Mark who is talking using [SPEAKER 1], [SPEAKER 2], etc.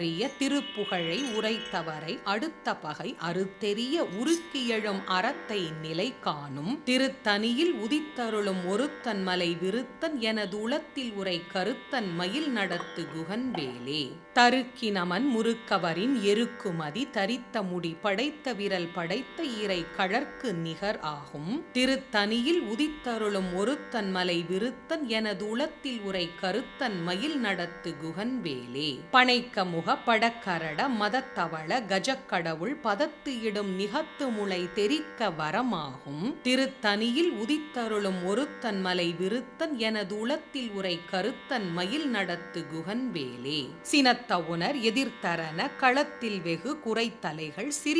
[SPEAKER 1] சொலர்கரிய திருப்புகழை உரைத்தவரை அடுத்த பகை அறுத்தெறிய உருக்கியெழும் அறத்தை நிலை காணும். திருத்தனியில் உதித்தருளும் ஒருத்தன் மலை விருத்தன் எனது உளத்தில் உரை கருத்தன் மயில் நடத்து குகன்வேலே. தருக்கினமன் முறுக்கவரின் எருக்குமதி தரித்த முடி படைத்த விரல் படைத்த இறை கழற்கு நிகர் ஆகும். திருத்தனியில் உதித்தருளும் ஒருத்தன் மலை விருத்தன் எனது உளத்தில் உரை கருத்தன் மயில் நடத்து குகன்வேலே. பனைக்க முக படக்கரட மதத்தவள கஜக்கடவுள் பதத்து இடும் நிகத்து முளை தெரிக்க வரமாகும். திருத்தனியில் உதித்தருளும் ஒருத்தன் மலை விருத்தன் எனது உளத்தில் உரை கருத்தன் மயில் நடத்து குகன்வேலே. சினத்த உணர் எதிர்த்தரன களத்தில் வெகு குறைத்தலைகள் சிறி